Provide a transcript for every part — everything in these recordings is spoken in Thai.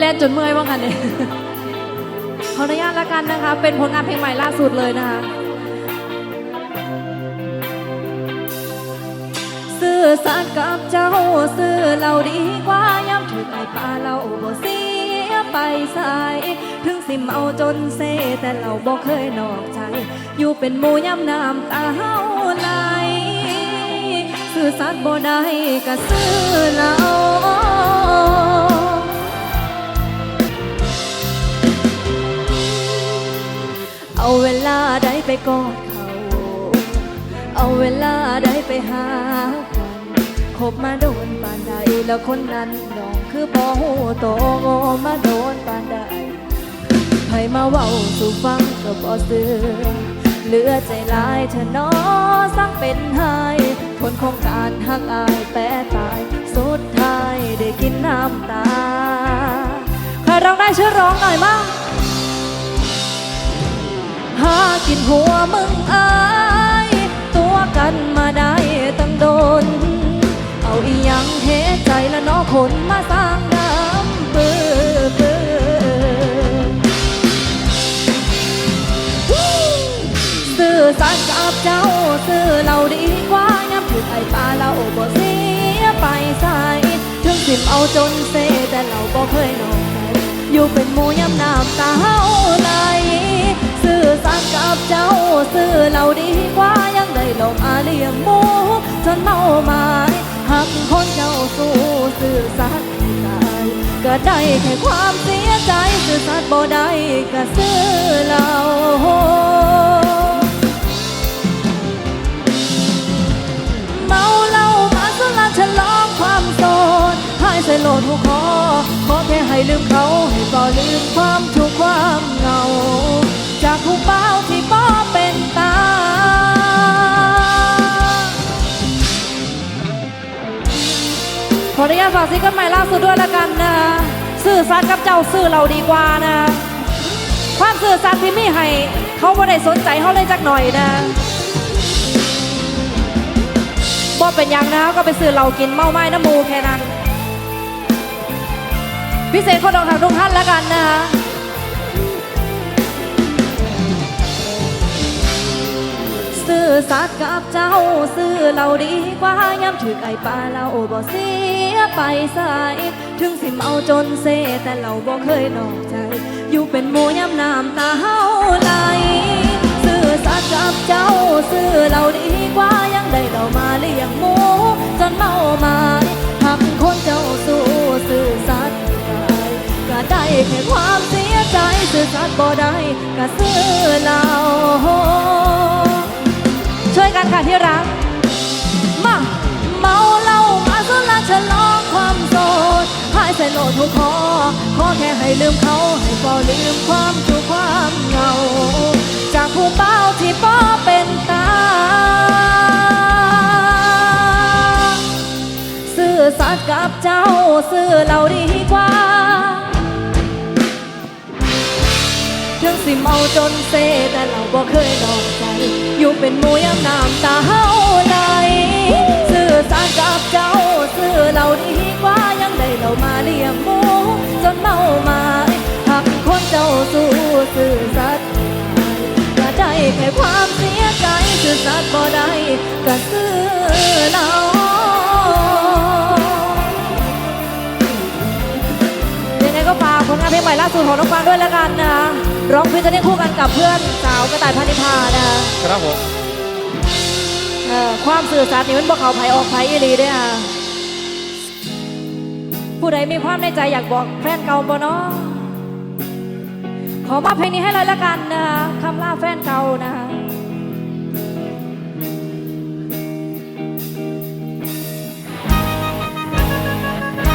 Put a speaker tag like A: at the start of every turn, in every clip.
A: แล่นจนเมื่อยว่ากันเนี่ยขออนุญาตละกันนะคะ เป็นผลงานเพลงใหม่ล่าสุดเลยนะคะซื่อสัตย์กับเจ้าซื่อเราดีกว่าย้ำถึงไอ้ป่าเราบ่เสียไปใส่ถึงสิเมาจนเซแต่เราบ่เคยนอกใจ อยู่เป็นหมูย้ำน้ำตาเฮาไหลซื่อสัตย์บ่ได้ก็ซื่อเรา เอาเวลาได้ไปกอดเขา เอาเวลาได้ไปหากันคบมาโดนปานใดแล้วคนนั้นน้องคือบ่หูโตโงมาโดนปานใดไผมาเว้าสู่ฟังก็บ่เสือเหลือใจลายเธอน้อสังเป็นไห้ผลของการหักอายแปรตาย สุดท้ายได้กินน้ำตาใครร้องได้ช่วยร้องหน่อยมั้ง หากินหัวมึงอายตัวกันมาได้ตั้งโดน เอาอีหยังเหตุใจและเนอคนมาสร้างน้ำเบื่อเบื่อซื่อสัตย์กับเจ้าซื่อเราดีกว่าย้ำถึงไอ้ปลาเราบ่เสียไปใส่ถึงสิมเอาจนเซแต่เราบ่เคยนอกใจอยู่เป็นหมูย้ำน้ำตาเฮาไหล อสัตย์กับเจ้าซื่อเราดีกว่ายังได้ลงอาเลียงมูจนเมาไมา้หักคนเจ้าสู้ซื่อสัตย์ไม่ตายก็ได้แค่ความเสียใจซื่อสัตย์บ่ได้ก็ซื่อเราเมาเหล้ามาสลานฉลองความโสดหายใส่โหลดหัวคอขอแค่ให้ลืมเขาให้บ่อลืมความทุกข์ความเหงาากผู้เป้าที่บ่เป็นตา ขออนุญาตฝากซิงเกิลใหม่ล่าสุดด้วยละกันนะสื่อสารกับเจ้าสื่อเราดีกว่านะ ความสื่อสารที่มีให้เขาไม่ได้สนใจเขาเลยจักหน่อยนะบ่เป็นยังนะก็ไปซื้อเหล้ากินเมาไม้น้ำมูแค่นั้น พิเศษคนดองทางทุกท่านล้วกันนะคะ สัตย์กับเจ้าซื้อเราดีกว่าย้ำถึงไอ้ปลาเราบ่เสียไปใส่ถึงสิเมาจนเซแต่เราบ่เคยนอกใจ อยู่เป็นหมูย้ำน้ำตาเฮาไหลซื้อสัตย์กับเจ้าซื้อเราดีกว่ายังได้เรามาเลี้ยงหมูจนเมาไม้หักคนเจ้าสู้ซื่อสัตย์ได้ก็ได้แค่ความเสียใจ ซื่อสัตย์บ่ได้ก็ซื้อเรา ช่วยกันค่ะที่รัก มาเมาเหล้ามาสุราฉลองความโสดหายใส่โหลดทุกคอขอแค่ให้ลืมเขา ให้บ่ลืมความทุกความเหงา จากผู้เป้าที่ป้อเป็นตาซื่อสัตย์กับเจ้าซื่อเราดีกว่า สิเมาจนเซแต่เราบ่เคยนอกใจ อยู่เป็นมูยำน้ำตาเฮาไหลซื่อสารกับเจ้าซื่อเราดีกว่ายังได้เรามาเลี้ยงมูจนเมามาหักคนเจ้าสู้ซื่อสัตย์ก็ได้แค่ความเสียใจซื่อสัตย์บ่ได้ก็ซื่อเรา ม่ล่าสุดของน้องฟางด้วยแล้วกันนะร้องพิจารณาคู่กันกับเพื่อนสาวกระต่ายพันธิพานะครับ
B: ผม
A: เอ่อความสื่อสารนี่มันบอกเขาไผออกไผอีหลีเด้วยอะผู้ใดมีความในใจอยากบอกแฟนเก่าบ่เนาะขอมอบเพลงนี้ให้เลยละกันนะคำล่าแฟนเก่านะ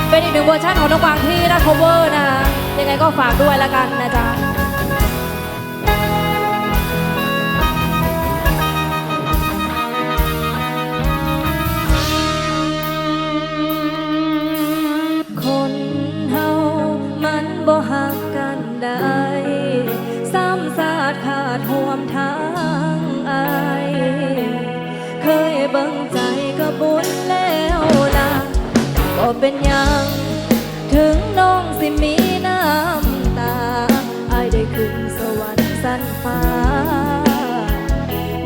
A: เป็นอีกหนึ่งเวอร์ชันของน้องฟางที่ได้ cover นะ ยังไงก็ฝากด้วยละกันนะ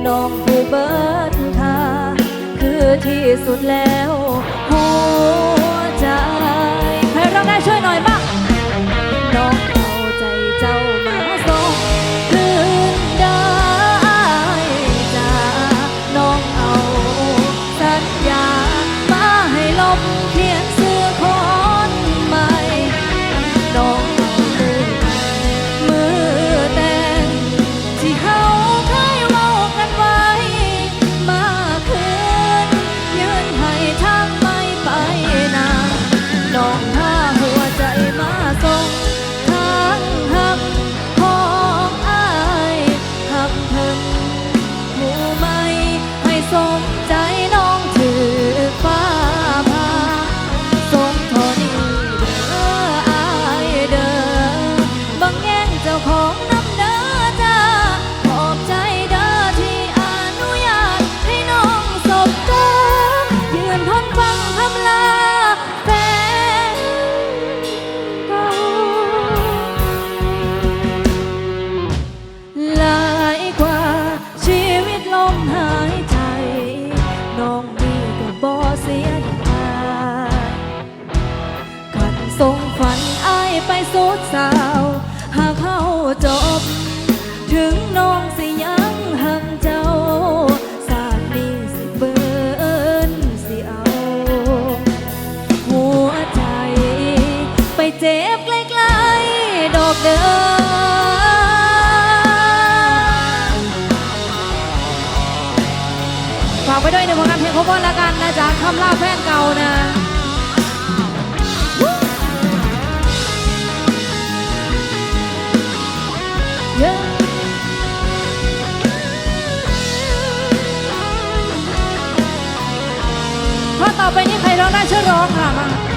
A: ลองปูเบิดค่าคือที่สุดแล้ว หัวใจ ใครร้องได้ช่วยหน่อยบ้าง องสิยังหักเจ้าสาดนี้สิเบินสิเอา หัวใจไปเจ็บใกลๆดอกเดิมฝากไปด้วยในผลงานเพลง cover ละกันนะจ๊ะคำล่าแฟนเก่านะ ไปนี้ใครร้องได้ช่วยร้องค่ะมา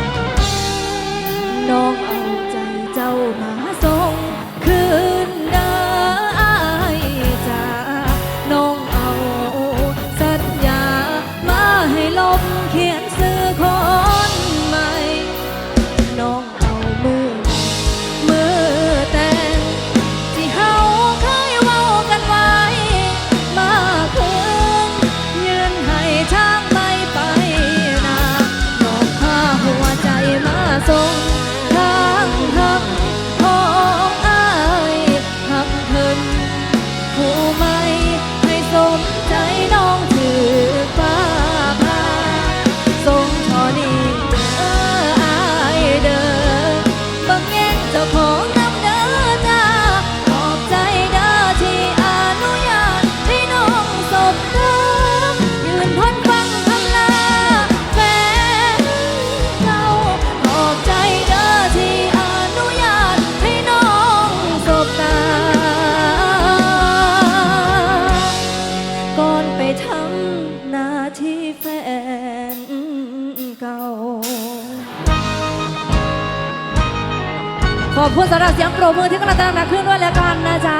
A: สำหรับเสียงปรบมือที่กำลังจะดังขึ้นด้วยแล้วกันนะจ๊ะ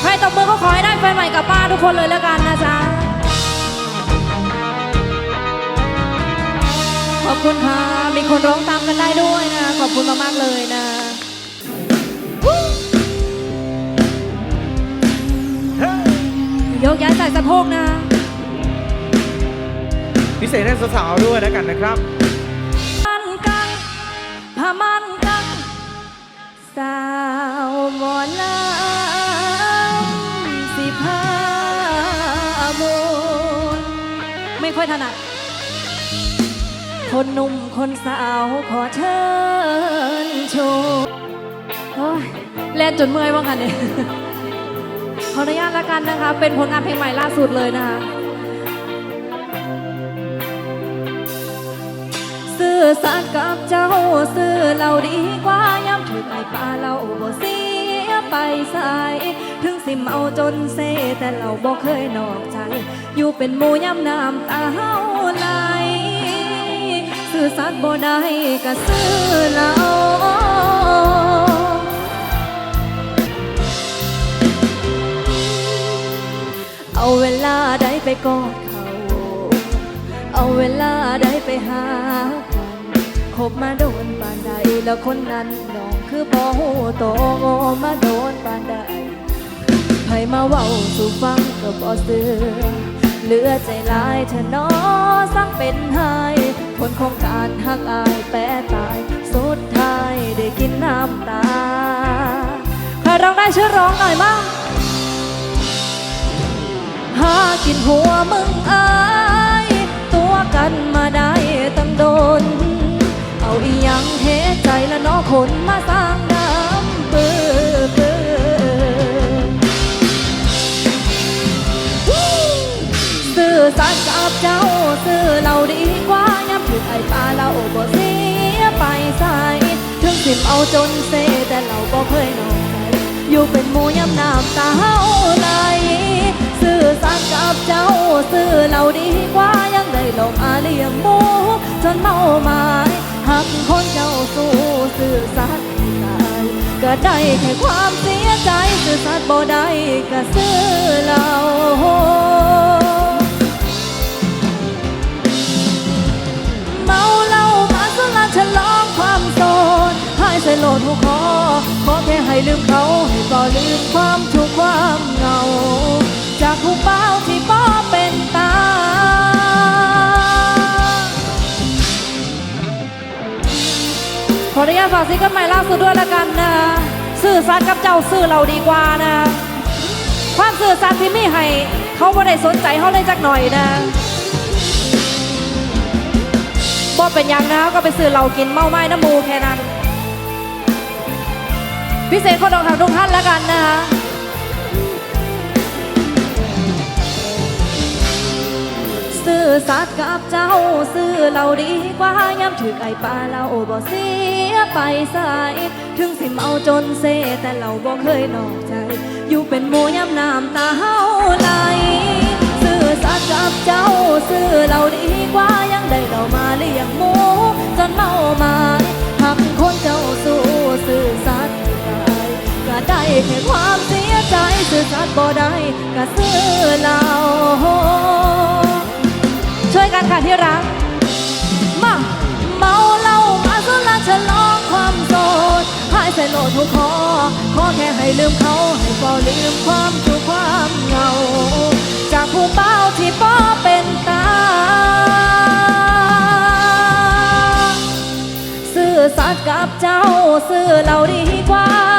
A: ใครตบมือก็ขอให้ได้แฟนใหม่กลับบ้านทุกคนเลยแล้วกันนะจ๊ะขอบคุณค่ะมีคนร้องตามกันได้ด้วยนะขอบคุณมากๆเลยนะยกย้ายใส่สะโพกนะ
B: พิเศษให้สาวๆด้วยแล้วกันนะครับ
A: ไม่ค่อยถนัด คนหนุ่มคนสาวขอเชิญชมโอ้ยเล่นจนเมื่อยว่างกันเนี่ยขออนุญาตละกันนะคะ เป็นผลงานเพลงใหม่ล่าสุดเลยนะคะซื่อสัตย์กับเจ้าซื่อเราดีกว่าย้ำถึงไอ้ป่าเราบ่เสี ไปสาย ถึงสิมเมาจนเซแต่เราบ่เคยนอกใจ อยู่เป็นหมูย้ำน้ำตาเฮาไหลซื่อสัตย์บ่ได้ก็ซื่อเราเอาเวลาได้ไปกอดเขา เอาเวลาได้ไปหากันคบมาโดนปานใดแล้วคนนั้นน้อง คือบ่หูโตโง่มาโดนปานใดให้มาเว้าสู่ฟังก็บ่เสือเหลือใจลายเธอน้อสั่งเป็นไห้คนของการหักอายแปรตาย สุดท้ายได้กินน้ำตาใครร้องได้ช่วยร้องหน่อยมั้งหากินหัวมึงอาย ตัวกันมาได้ตั้งโดน อาอีหยังเทใจและน้อคนมาสร้างน้ำเปื้อเปื้อซื้อสัตย์กับเจ้าซื้อเราดีกว่าย้ำถึงไอ้ปลาเราบ่เสียไปใส่ถึงสิมเอาจนเซแต่เราบ่เคยนอกใจอยู่เป็นหมูยำน้ำตาเฮาไหลซื้อสัตย์กับเจ้าซื้อเราดีกว่ายังได้ลงอาเลียงมูจนเมาไม้ หักคนเจ้าสู้ซื้อสัตย์ตายก็ได้แค่ความเสียใจซื้อสัตย์บ่ได้ก็ซื้อเราเมาเหล้ามาสลาฉลองความโสดหายใส่โลดหัวคอขอแค่ให้ลืมเขาให้บ่ลืมความทุกข์ความเหงา จากผู้เป้าที่ป้อเป็น ขออนุญาตฝากซิงเกิลใหม่ล่าสุดด้วยละกันนะสื่อสารกับเจ้าสื่อเราดีกว่านะ ความสื่อสารที่มีให้เขาบ่ได้สนใจเขาเลยจักหน่อยนะบ่เป็นยังนะก็ไปสื่อเรากินเมาไม้น้ำมูแค่นั้น พิเศษคนดองทางทุกท่านละกันนะคะ ซื้อสัตย์กับเจ้าซื้อเราดีกว่าย้ำถึกไอปลาเราบ่เสียไปใส่ถึงสิเมาจนเซแต่เราบ่เคยนอกใจ อยู่เป็นหมูย้ำน้ำตาเฮาไหลซื้อสัตย์กับเจ้าซื้อเราดีกว่ายังได้เรามาเลี้ยงหมูจนเมาไมาหักคนเจ้าสู้ซื้อสัตย์ให้ก็ได้แค่ความเสียใจซื้อสัตย์บ่ได้ก็ซื้อเราช่วย กันค่ะที่รัก มาเมาเหล้ามาสุราฉลองความโสดหายใส่โลดทุกคอขอแค่ให้ลืมเขาให้บ่ลืมความทุกความเหงา จากผู้เป้าที่ป้อเป็นตาซื่อสัตย์กับเจ้าซื่อเราดีกว่า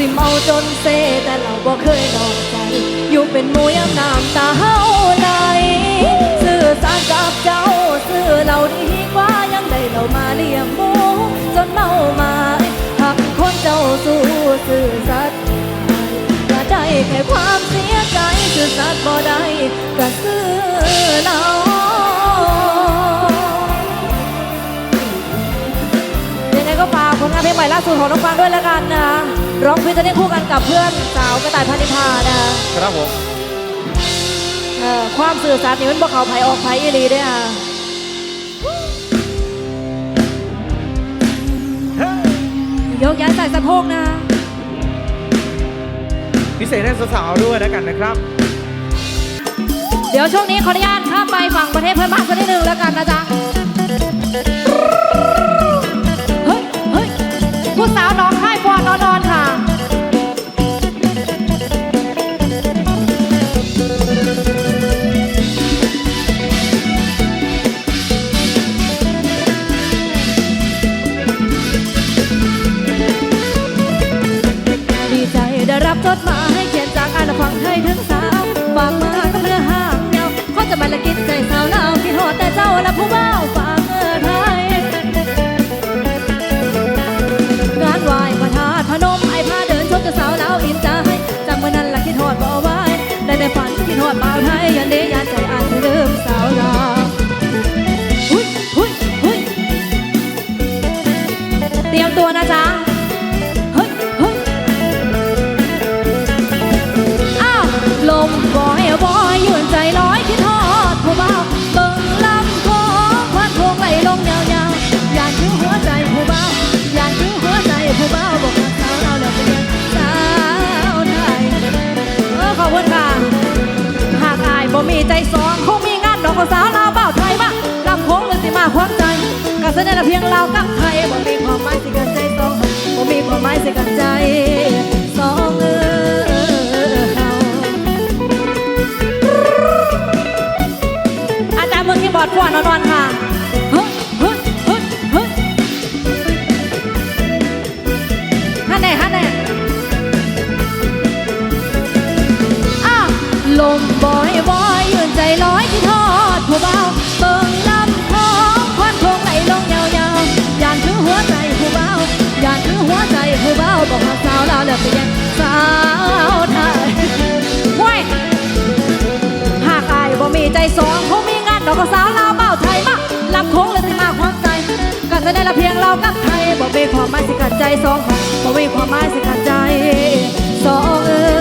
A: สิเมาจนเซแต่เราบ่เคยนอกใจ อยู่เป็นหมูยำน้ำตาเฮาไหลซื่อสารกับเจ้าซื่อเราดีกว่ายังได้เรามาเลี้ยงหมู จนเมาไมาหักคนเจ้าสู้ซื่อสัตย์ก็ได้แค่ความเสียใจซื่อสัตย์บ่ได้ก็ซื่อเรายังไงก็ฝากผลงานเพลงใหม่ล่าสุดของน้องฟังด้วยแล้วกันนะ ร้องพิจะได้คู่กันกับเพื่อนสาวกระต่ายพันิพานะครับ
B: ผม
A: เอ่อความสื่อสารนี่มันบอกเขาไผออกไผอีหลีเด้วยอะยกย้ายใส่สะโพกนะ
B: พิเศษให้สาวๆด้วยแล้วกันนะครับ
A: เดี๋ยวช่วงนี้ขออนุญาตข้ามไปฝั่งประเทศเพื่อนบ้านสักนิดนึงแล้วกันนะจ๊ะ ฝันคิดทอดบ่าวไทยยันเดยันใจอ่านเริ่มสาวลาวหุ้ยหุ้ยหุ้ยเตรียมตัวนะจ๊ะเฮ้ยเฮ้ยอ้าวลมบอยบอยยืนใจลอยคิดทอดผู้บ่าวเบิ่งลำโพงควันพวงไหลลงยาวๆอยากคิ้วหัวใจผู้บ่า มีใจสองคงมีงานดอกสาวลาวเบ้าไทยมาลำโพงเลยสิมาควักใจกะเสนอเพียงลาวกับไทยบ่มีความหมายสิกันใจสองบ่มีความหมายสิกันใจสองเออเฮาอาจารย์มือคีย์บอร์ดกว่านอนๆค่ะ เพียงเรากับไทยบ่มีความหมายสิขัดใจสองบอกไม่ความหมายสิขัดใจสองเออ